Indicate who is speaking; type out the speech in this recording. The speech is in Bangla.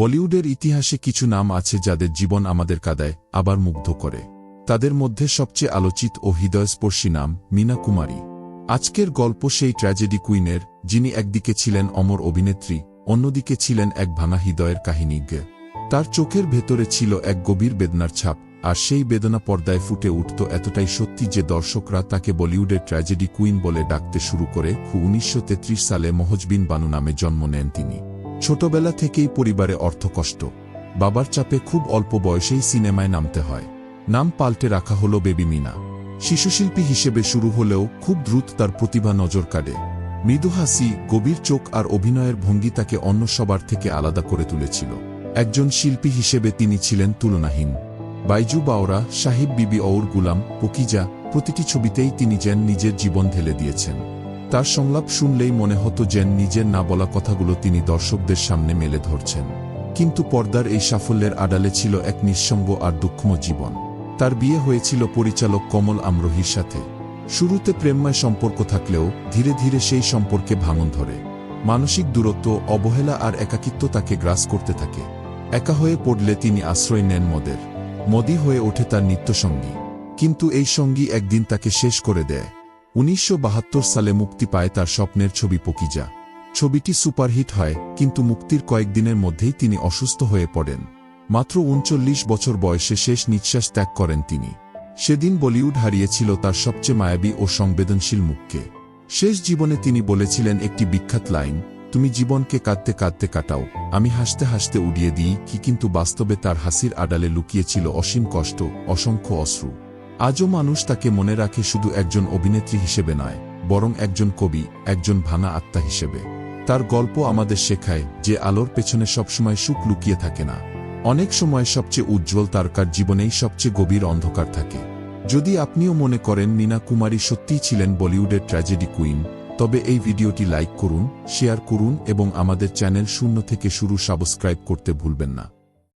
Speaker 1: বলিউডের ইতিহাসে কিছু নাম আছে যাদের জীবন আমাদের কাদায়, আবার মুগ্ধ করে। তাদের মধ্যে সবচেয়ে আলোচিত ও হৃদয়স্পর্শী নাম মীনা কুমারী। আজকের গল্প সেই ট্র্যাজেডি কুইনের, যিনি একদিকে ছিলেন অমর অভিনেত্রী, অন্যদিকে ছিলেন এক ভাঙা হৃদয়ের কাহিনীজ্ঞ তার চোখের ভেতরে ছিল এক গভীর বেদনার ছাপ, আর সেই বেদনা পর্দায় ফুটে উঠত এতটাই সত্যি যে দর্শকরা তাকে বলিউডের ট্র্যাজেডি কুইন বলে ডাকতে শুরু করে উনিশশো তেত্রিশ সালে মহজবিন বানু নামে জন্ম নেন তিনি। ছোটবেলা থেকেই পরিবারে অর্থকষ্ট বাবার চাপে খুব অল্প বয়সেই সিনেমায় নামতে হয়। নাম পাল্টে রাখা হল বেবি মিনা। শিশুশিল্পী হিসেবে শুরু হলেও খুব দ্রুত তার প্রতিভা নজর কাড়ে। মৃদু হাসি, গভীর চোখ আর অভিনয়ের ভঙ্গি তাকে অন্য সবার থেকে আলাদা করে তুলেছিল। একজন শিল্পী হিসেবে তিনি ছিলেন তুলনাহীন। বাইজু বাওরা, সাহিব বিবি অউর গুলাম, পকিজা প্রতিটি ছবিতেই তিনি যেন নিজের জীবন ঢেলে দিয়েছেন। তার সংলাপ শুনলেই মনে হতো যেন নিজের না বলা কথাগুলো তিনি দর্শকদের সামনে মেলে ধরছেন। কিন্তু পর্দার এই সাফল্যের আড়ালে ছিল এক নিঃসঙ্গ আর দুঃখম জীবন। তার বিয়ে হয়েছিল পরিচালক কমল আমরোহির সাথে। শুরুতে প্রেমময় সম্পর্ক থাকলেও ধীরে ধীরে সেই সম্পর্কে ভাঙন ধরে। মানসিক দূরত্ব, অবহেলা আর একাকিত্ব তাকে গ্রাস করতে থাকে। একা হয়ে পড়লে তিনি আশ্রয় নেন মদের। মদি হয়ে ওঠে তার নিত্যসঙ্গী। কিন্তু এই সঙ্গী একদিন তাকে শেষ করে দেয়। উনিশশো বাহাত্তর সালে মুক্তি পায় তার স্বপ্নের ছবি পকিজা। ছবিটি সুপারহিট হয়, কিন্তু মুক্তির কয়েকদিনের মধ্যেই তিনি অসুস্থ হয়ে পড়েন। মাত্র উনচল্লিশ বছর বয়সে শেষ নিঃশ্বাস ত্যাগ করেন তিনি। সেদিন বলিউড হারিয়েছিল তার সবচেয়ে মায়াবী ও সংবেদনশীল মুখকে। শেষ জীবনে তিনি বলেছিলেন একটি বিখ্যাত লাইন, তুমি জীবনকে কাঁদতে কাঁদতে কাটাও, আমি হাসতে হাসতে উড়িয়ে দিই, কি কিন্তু বাস্তবে তার হাসির আড়ালে লুকিয়েছিল অসীম কষ্ট, অসংখ্য অশ্রু। আজও মানুষ তাকে মনে রাখে শুধু একজন অভিনেত্রী হিসেবে নয়, বরং একজন কবি, একজন ভানা আত্মা হিসেবে। তার গল্প আমাদের শেখায় যে আলোর পেছনে সবসময় সুখ লুকিয়ে থাকে না। অনেক সময় সবচেয়ে উজ্জ্বল তারকার জীবনেই সবচেয়ে গভীর অন্ধকার থাকে। যদি আপনিও মনে করেন মীনা কুমারী সত্যিই ছিলেন বলিউডের ট্র্যাজেডি কুইন, তবে এই ভিডিওটি লাইক করুন, শেয়ার করুন এবং আমাদের চ্যানেল শূন্য থেকে শুরু সাবস্ক্রাইব করতে ভুলবেন না।